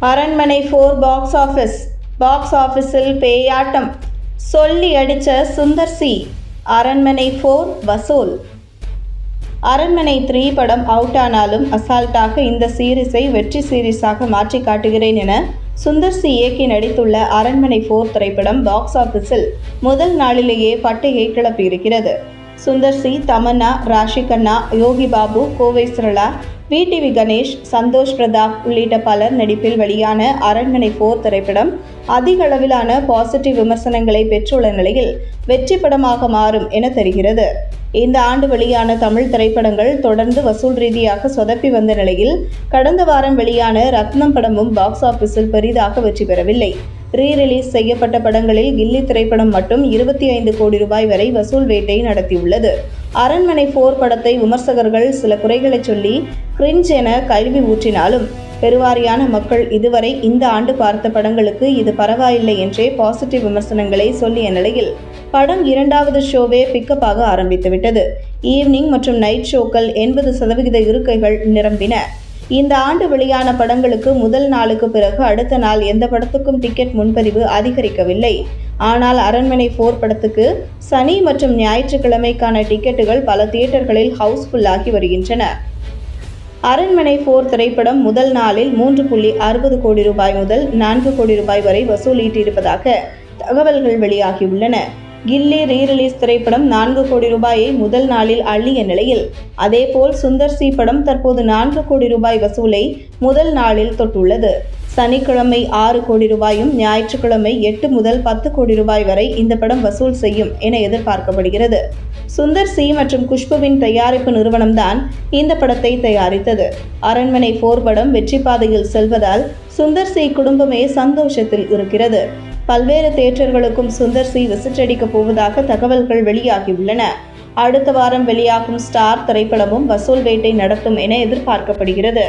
அரண்மனை four box office box ஆஃபீஸில் பேயாட்டம். சொல்லி அடித்த சுந்தர் சி. அரண்மனை ஃபோர் வசூல். அரண்மனை த்ரீ படம் அவுட் ஆனாலும் அசால்ட்டாக இந்த சீரிஸை வெற்றி சீரிஸாக மாற்றி காட்டுகிறேன் என சுந்தர் சி இயக்கி நடித்துள்ள அரண்மனை ஃபோர் திரைப்படம் பாக்ஸ் ஆஃபீஸில் முதல் நாளிலேயே பட்டையை கிளப்பியிருக்கிறது. சுந்தர் சி தமன்னா ராஷி கண்ணா யோகி பாபு கோவை சரளா விடிவி கணேஷ் சந்தோஷ் பிரதாப் உள்ளிட்ட பலர் நடிப்பில் வெளியான அரண்மனை போர் திரைப்படம் அதிக அளவிலான பாசிட்டிவ் விமர்சனங்களை பெற்றுள்ள நிலையில் வெற்றி படமாக மாறும் என தெரிகிறது. இந்த ஆண்டு வெளியான தமிழ் திரைப்படங்கள் தொடர்ந்து வசூல் ரீதியாக சொதப்பி வந்த நிலையில் கடந்த வாரம் வெளியான ரத்னம் படமும் பாக்ஸ் ஆபீஸில் பெரிதாக வெற்றி பெறவில்லை. ரீ ரிலீஸ் செய்யப்பட்ட படங்களில் கில்லி திரைப்படம் மட்டும் இருபத்தி ஐந்து கோடி ரூபாய் வரை வசூல் வேட்டை நடத்தியுள்ளது. அரண்மனை போர் படத்தை விமர்சகர்கள் சில குறைகளை சொல்லி கிரிஞ்ச் என கல்வி ஊற்றினாலும் பெருவாரியான மக்கள் இதுவரை இந்த ஆண்டு பார்த்த படங்களுக்கு இது பரவாயில்லை என்றே பாசிட்டிவ் விமர்சனங்களை சொல்லிய நிலையில் படம் இரண்டாவது ஷோவே பிக்கப் ஆக ஆரம்பித்துவிட்டது. ஈவினிங் மற்றும் நைட் ஷோக்கள் எண்பது சதவிகித இருக்கைகள் நிரம்பின. இந்த ஆண்டு வெளியான படங்களுக்கு முதல் நாளுக்கு பிறகு அடுத்த நாள் எந்த படத்துக்கும் டிக்கெட் முன்பதிவு அதிகரிக்கவில்லை. ஆனால் அரண்மனை போர் படத்துக்கு சனி மற்றும் ஞாயிற்றுக்கிழமைக்கான டிக்கெட்டுகள் பல தியேட்டர்களில் ஹவுஸ்ஃபுல்லாகி வருகின்றன. அரண்மனை போர் திரைப்படம் முதல் நாளில் மூன்று புள்ளி அறுபது கோடி ரூபாய் முதல் நான்கு கோடி ரூபாய் வரை வசூலீட்டிருப்பதாக தகவல்கள் வெளியாகியுள்ளன. கில்லி ரீ ரிலீஸ் திரைப்படம் நான்கு கோடி ரூபாயை முதல் நாளில் அள்ளிய நிலையில் அதேபோல் சுந்தர் சி படம் தற்போது நான்கு கோடி ரூபாய் வசூலை முதல் நாளில் தொட்டுள்ளது. சனிக்கிழமை ஆறு கோடி ரூபாயும் ஞாயிற்றுக்கிழமை எட்டு முதல் பத்து கோடி ரூபாய் வரை இந்த படம் வசூல் செய்யும் என எதிர்பார்க்கப்படுகிறது. சுந்தர் சி மற்றும் குஷ்புவின் தயாரிப்பு நிறுவனம்தான் இந்த படத்தை தயாரித்தது. அரண்மனை போர் படம் வெற்றி பாதையில் செல்வதால் சுந்தர் சி குடும்பமே சந்தோஷத்தில் இருக்கிறது. பல்வேறு தேட்டர்களுக்கும் சுந்தர் சி விசிட்டடிக்கப் போவதாக தகவல்கள் வெளியாகியுள்ளன. அடுத்த வாரம் வெளியாகும் ஸ்டார் திரைப்படமும் வசூல் வேட்டை நடத்தும் என எதிர்பார்க்கப்படுகிறது.